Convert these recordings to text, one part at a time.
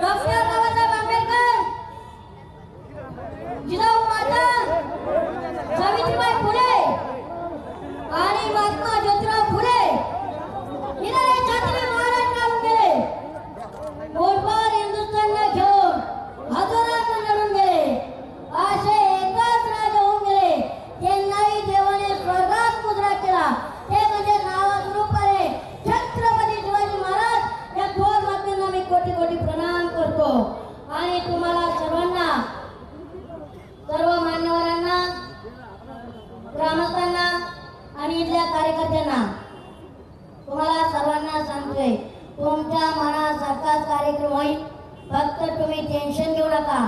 Doctor फक्त तुम्ही tension घेऊ नका.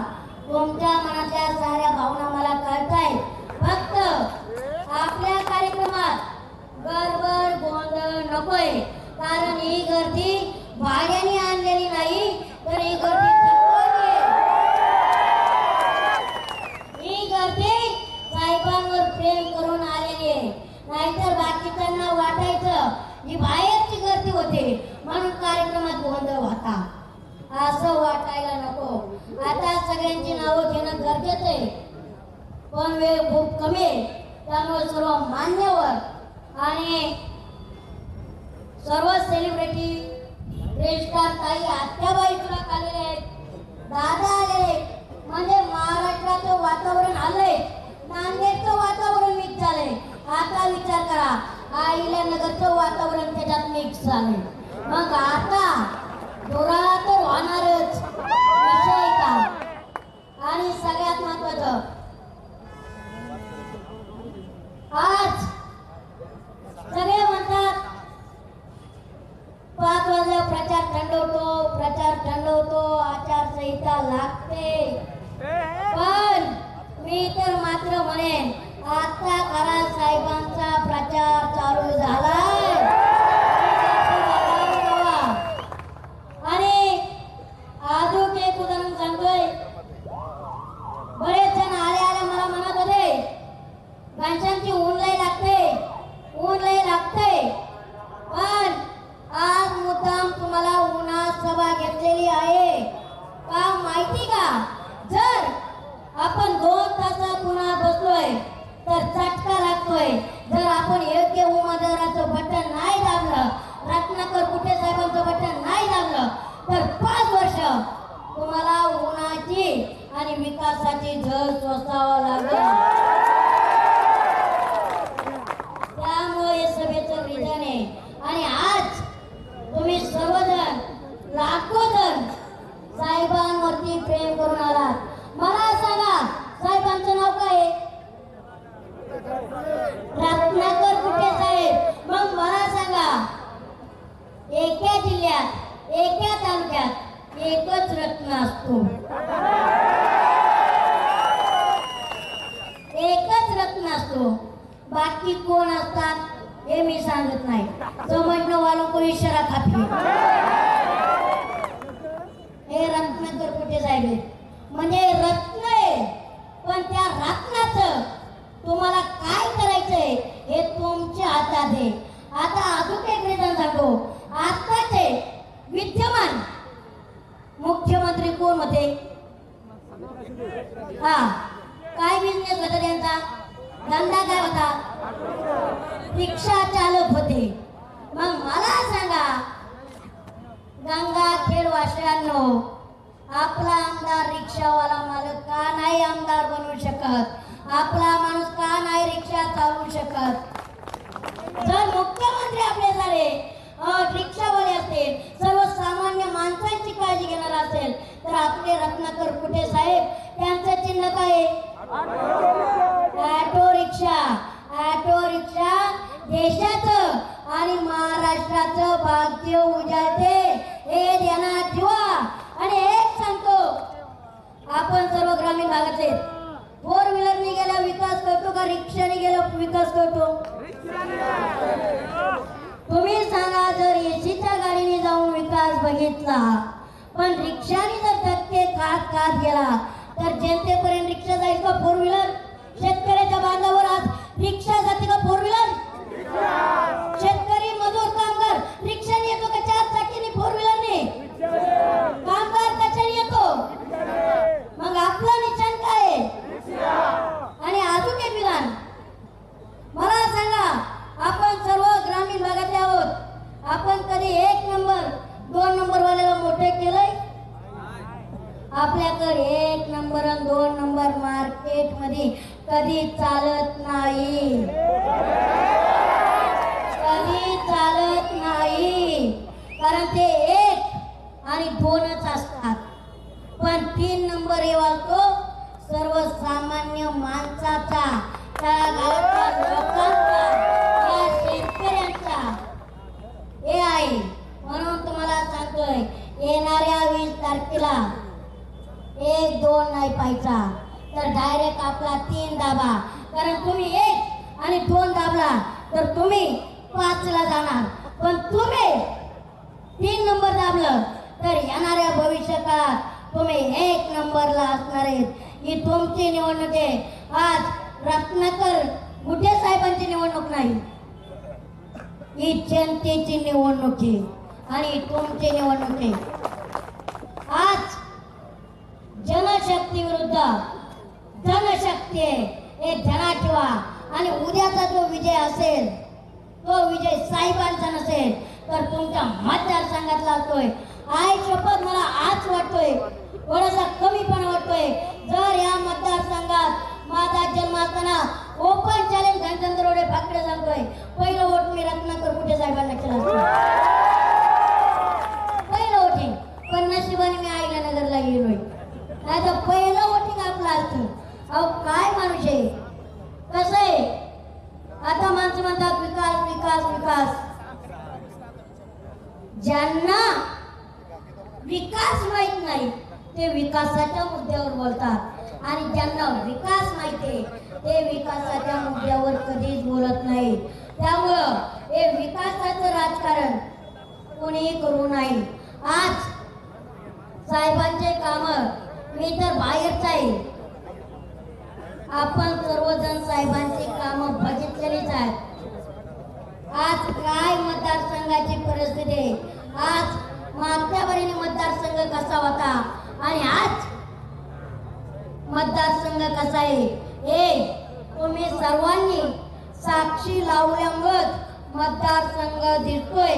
तुमच्या मनातल्या साऱ्या भावना मला कळताय फक्त आपल्या कार्यक्रमात गडबड गोंधळ नकोय. कारण ही गर्दी भाड्याने आणलेली नाही तर ही गर्दी ही गर्दी साहेबांवर प्रेम करून आलेली आहे. नाहीतर बाकीच्यांना वाटायचं ही बाहेरची गर्दी होते. म्हणून कार्यक्रमात गोंधळ होता असं वाटायला नको. आता सगळ्यांची नावं घेणं गरजेचं आहे. पण वेळ खूप कमी आहे त्यामुळे सर्व मान्यवर आणि सर्व सेलिब्रिटी रेस्टार ताई आत्याबाई तुला आलेले आहेत. दादा आलेले म्हणजे महाराष्ट्राचं वातावरण आलंय. नांदेडचं वातावरण मिक्स झालंय. आता विचार करा आईल्या नगरचं वातावरण त्याच्यात मिक्स झालंय. मग आता जोराळा होणारच विषय का? आणि सगळ्यात महत्वाचं आज सगळे म्हणतात पाच वाजल्या प्रचार थंडवतो प्रचार थंडवतो आचारसंहिता लागते. पण मी तर मात्र म्हणेन आता खरा साहेबांचा प्रचार चालू झालाय आणि अजून एक उदाहरण सांगतोय बरेच जण आले आले मला म्हणत होते माणसांची ऊन लय लागते ऊन लय लागते पण आज मुद्दाम तुम्हाला उन्हात सभा घेतलेली आहे का माहिती का जर आपण दोन तास पुन्हा बसलोय तर चटका लागतोय जर आपण योग्य उमेदवाराचं बटन नाही दाबलं रत्नाकर कुठे साहेबांचं बटन नाही दाबलं तर पाच वर्ष तुम्हाला उन्हाची आणि विकासाची झळ सोसावं लागेल त्यामुळे सभेचं विजन आहे. आणि आज तुम्ही सर्वजण लाखो जण साहेबांवरती प्रेम करून आलात मला सांगा साहेबांचं नाव काय आहे? रत्नाकर कुठे साहेब मग मला सांगा एका जिल्ह्यात एका तालुक्यात एकच रत्न असतो एकच रत्न असतो. बाकी कोण असतात हे मी सांगत नाही. समजणं वालो को इशारा खाते हे रत्नाकर कुठे जायले? म्हणजे रत्न आहे पण त्या रत्नाचं तुम्हाला काय करायचंय हे तुमच्या हातात आहे. आता अजून एक रिझन सांगतो आताचे विद्यमान मुख्यमंत्री कोण होते? हा काय बिझनेस होता त्यांचा? धंदा काय होता रिक्षा चालक होते. मग मला सांगा गंगाखेड वासियांनो आपला आमदार रिक्षावाला मालक का नाही आमदार बनवू शकत? आपला माणूस का नाही रिक्षा चालवू शकत? जर मुख्य रिक्षाने जर धक्के कात कात गेला. तर जनतेपर्यंत रिक्षा जाईल का? फोर व्हीलर कारण ते एक आणि दोनच असतात. पण तीन नंबर हे वाचतो सर्वसामान्य माणसाचा त्या गावातल्या लोकांचा त्या शेतकऱ्यांचा. हे आहे म्हणून तुम्हाला सांगतोय येणाऱ्या वीस तारखेला एक दोन नाही पाहिजा तर डायरेक्ट आपला तीन दाबा. कारण तुम्ही एक आणि दोन दाबला तर तुम्ही पाचला जाणार. पण तुम्ही तीन नंबर दाबलं तर येणाऱ्या भविष्यकाळात तुम्ही एक नंबरला असणार आहेत. ही तुमची निवडणूक आहे. आज रत्नाकर गुटे साहेबांची निवडणूक नाही. ही जनतेची निवडणूक आहे आणि तुमची निवडणूक आहे. आज जनशक्ती विरुद्ध धनशक्ती आहे. हे ध्यानात ठेवा. आणि उद्याचा जो विजय असेल तो विजय साहेबांचा नसेल तर तुमच्या मतदारसंघातला असतोय. आय शपथ मला आज वाटतोय. थोडासा कमीपणा वाटतोय. जर या मतदारसंघात माझा जन्म असताना ओपन चॅलेंज घनचंद्र रोडे फाकडे सांगतोय. पहिलं वोट मी रत्नाकर कुठे साहेबांना केलं असतं पहिलं वोटिंग पण नशिबाने मी आईला नगरला गेलोय नाही तर पहिलं वोटिंग आपलं असतं अहो काय माणूस आहे कसं आहे आता माणसं म्हणतात विकास विकास विकास ज्यांना विकास माहीत नाही ते विकासाच्या मुद्द्यावर बोलतात आणि ज्यांना विकास माहिती आहे ते विकासाच्या मुद्द्यावर कधीच बोलत नाही त्यामुळं हे विकासाचं राजकारण कोणीही करू नये आज साहेबांचे काम मी तर बाहेरच आहे. आपण सर्वजण साहेबांची कामं बघितलेलीच आहेत. आज काय मतदारसंघाची परिस्थिती आहे? आज मागच्या बरीने मतदारसंघ कसा होता? आणि आज मतदारसंघ कसा आहे? हे तुम्ही सर्वांनी साक्षी लावल्यामुळेच मतदारसंघ दिसतोय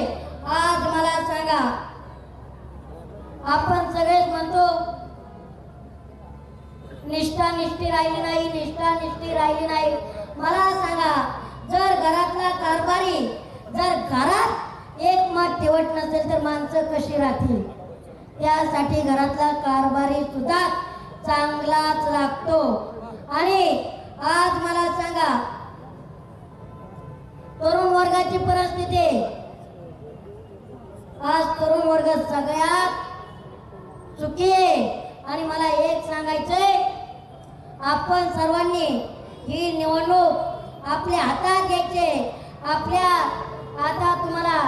आज मला सांगा आपण सगळेच म्हणतो निष्ठा निष्ठी राहिली नाही निष्ठा निष्ठी राहिली नाही. मला सांगा जर घरातला कारभारी जर घरात एक मत ठेवत नसेल तर माणसं कशी राहतील? त्यासाठी घरातला कारभारी सुद्धा चांगलाच लागतो आणि आज मला सांगा तरुण वर्गाची परिस्थिती. आज तरुण वर्ग सगळ्यात चुकी आहे. आणि मला एक सांगायचंय आपण सर्वांनी ही निवडणूक आपल्या हातात घ्यायचे आपल्या आता तुम्हाला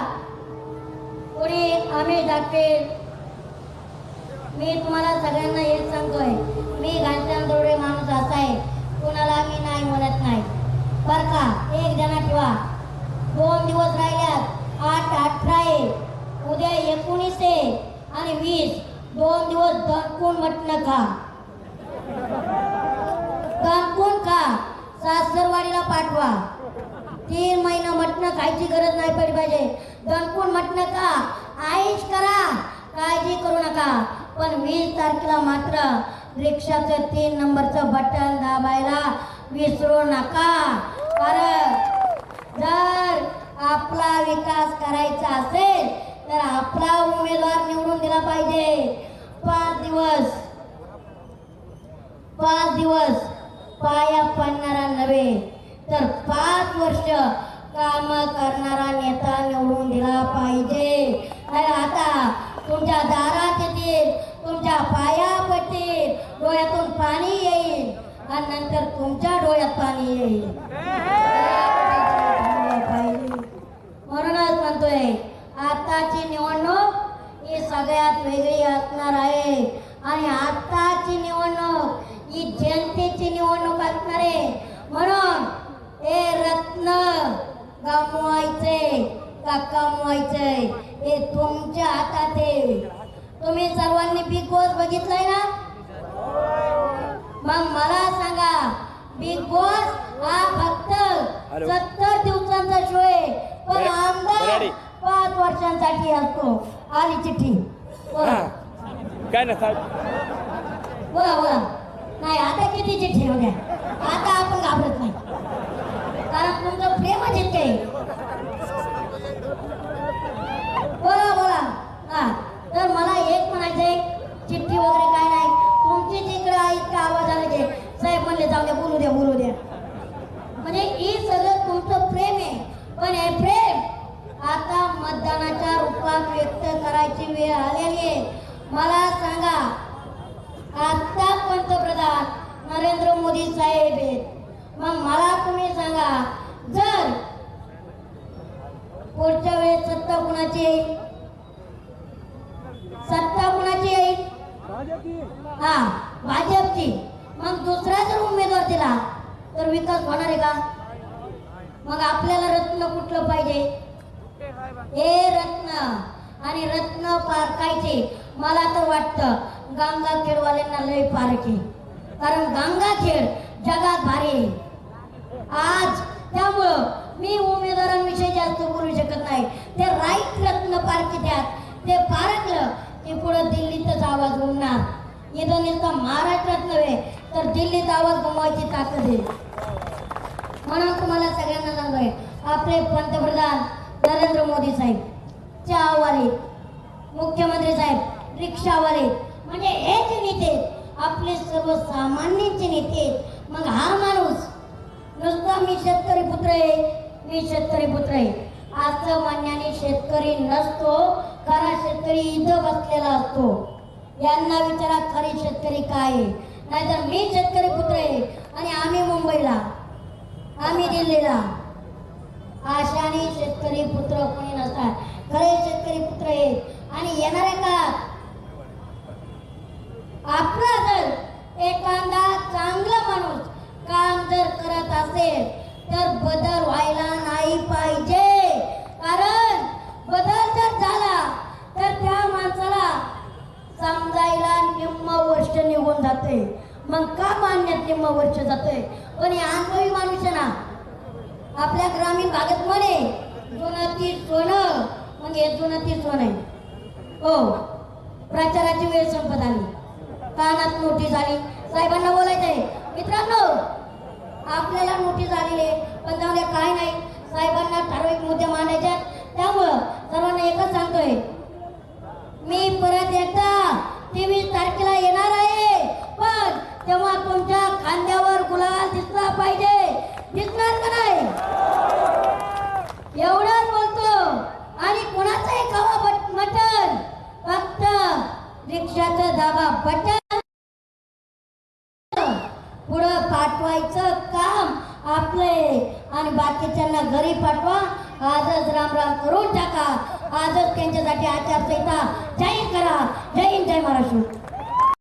कोणी आम्ही दाखवेल. मी तुम्हाला सगळ्यांना हेच सांगतोय मी घनश्याम दरोडे माणूस असा आहे. कुणाला मी नाही म्हणत नाही. बर का एक जण ठेवा. दोन दिवस राहिल्यात. आठ अठरा आहे उद्या एकोणीस आहे आणि वीस. दोन दिवस दणकून म्हटलं खा दणकून खा सासरवाडीला पाठवा. तीन महिना मटणं खायची गरज नाही पडली पाहिजे. दणकून मटणं का? आईश करा. काळजी करू नका. पण वीस तारखेला मात्र रिक्षाचं तीन नंबरचं बटन दाबायला विसरू नका. कारण जर आपला विकास करायचा असेल तर आपला उमेदवार निवडून दिला पाहिजे. पाच दिवस. पाच दिवस पाया पडणारा नव्हे तर पाच वर्ष काम करणारा नेता निवडून दिला पाहिजे. आता तुमच्या दारात येतील तुमच्या पाया पडतील डोळ्यातून पाणी येईल आणि नंतर तुमच्या डोळ्यात पाणी येईल. म्हणतोय आताची निवडणूक ही सगळ्यात वेगळी असणार आहे. आणि आताची निवडणूक ही जनतेची निवडणूक असणार आहे. म्हणून हे रत्न गमवायचे का कमवायचे हे तुमच्या हातात आहे तुम्ही सर्वांनी बिग बॉस बघितलंय ना? मग मला सांगा बिग बॉस हा फक्त. सत्तर वर्षांसाठी असतो. आली चिठ्ठी. काय ना वा वा नाही आता किती चिठ्ठी हो आता आपण घाबरत नाही. कारण तुमचं प्रेम आहे. बोला बोला. हा. तर मला एक म्हणायचंय चिठ्ठी वगैरे काय नाही. तुमची तिकडे इतका आवाज आला की साहेब म्हणले जाऊ द्या बोलू द्या बोलू द्या. म्हणजे ही सगळं तुमचं प्रेम आहे. पण हे प्रेम मत व्यक्त करायची वेळ आलेली आहे. मला सांगा आता पंतप्रधान नरेंद्र मोदी साहेब आहेत. मग मला तुम्ही सांगा जर पुढच्या वेळेस सत्ता कुणाची येईल? सत्ता कुणाची येईल? हा भाजपची. मग दुसरा जर उमेदवार दिला तर विकास होणार आहे का? मग आपल्याला रत्न कुठलं पाहिजे? हे रत्न आणि रत्न पारखायचे मला तर वाटतं गंगाखेडवाल्यांना लय पारखे. कारण गंगाखेड जगात भारी आज त्यामुळं मी उमेदवारांविषयी जास्त बोलू शकत नाही. ते राईट रत्न पारखी द्यात. ते पारखलं की पुढं दिल्लीतच आवाज घुमणार इथं नुसतं महाराष्ट्रात नव्हे तर दिल्लीत आवाज गमवायची ताकद आहे. म्हणून तुम्हाला सगळ्यांना सांगतोय आपले पंतप्रधान नरेंद्र मोदी साहेब चहावाले मुख्यमंत्री साहेब रिक्षावाले. म्हणजे हेच नेते आपले सर्वसामान्यांचे नेते मग हा माणूस नुसता मी शेतकरी पुत्र आहे मी शेतकरी पुत्र आहे. असं म्हणण्याने शेतकरी नसतो खरा शेतकरी इथं बसलेला असतो. यांना विचारा खरी शेतकरी काय आहे? नाहीतर मी शेतकरी पुत्र आहे आणि आम्ही मुंबईला आम्ही दिल्लीला. आशाने शेतकरी पुत्र कोणी नसतात. खरे शेतकरी पुत्र आहेत आणि येणाऱ्या काळात आपला जर एखादा चांगला माणूस काम जर करत असेल तर बदल व्हायला नाही पाहिजे. कारण बदल जर झाला तर त्या माणसाला समजायला निम्म वर्ष निघून जाते. मग का मान्यात निम्म वर्ष जाते? पण हे अनुभवी माणूस आहे ना आपल्या ग्रामीण भागात म्हणे जुनाती सोनं मग हे जुनं ती सोनं आहे. हो प्रचाराची वेळ संपत आली. कानात नोटीस आली. साहेबांना बोलायचं आहे मित्रांनो आपल्याला नोटीस आलेली आहे पण जाऊ काय नाही. साहेबांना ठराविक मुद्दे मांडायचे त्यामुळं सर्वांना एकच सांगतोय. मी परत एकदा तेवीस तारखेला येणार आहे पण तेव्हा तुमच्या खांद्यावर गुलाल दिसला पाहिजे.